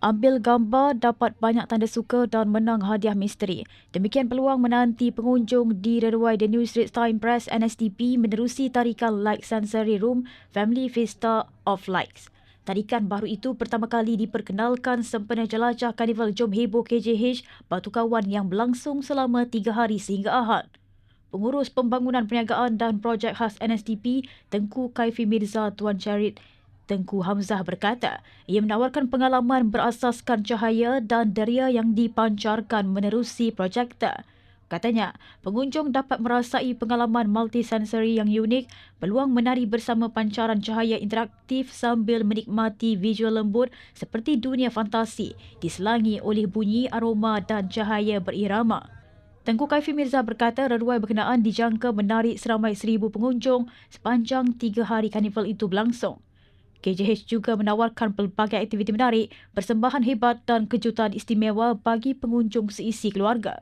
ambil gambar, dapat banyak tanda suka dan menang hadiah misteri. Demikian peluang menanti pengunjung di Reruai The New Straits Time Press NSTP menerusi tarikan Light Sensory Room Family Vista of Lights. Tarikan baru itu pertama kali diperkenalkan sempena jelajah Karnival Jom Hebo KJH Batu Kawan yang berlangsung selama tiga hari sehingga Ahad. Pengurus Pembangunan Perniagaan dan Projek Khas NSTP, Tengku Kaifi Mirza Tuan Syarit Tengku Hamzah berkata, ia menawarkan pengalaman berasaskan cahaya dan deria yang dipancarkan menerusi projektor. Katanya, pengunjung dapat merasai pengalaman multisensory yang unik, peluang menari bersama pancaran cahaya interaktif sambil menikmati visual lembut seperti dunia fantasi diselangi oleh bunyi, aroma dan cahaya berirama. Tengku Kaifi Mirza berkata reruai berkenaan dijangka menarik seramai seribu pengunjung sepanjang tiga hari karnival itu berlangsung. KJH juga menawarkan pelbagai aktiviti menarik, persembahan hebat dan kejutan istimewa bagi pengunjung seisi keluarga.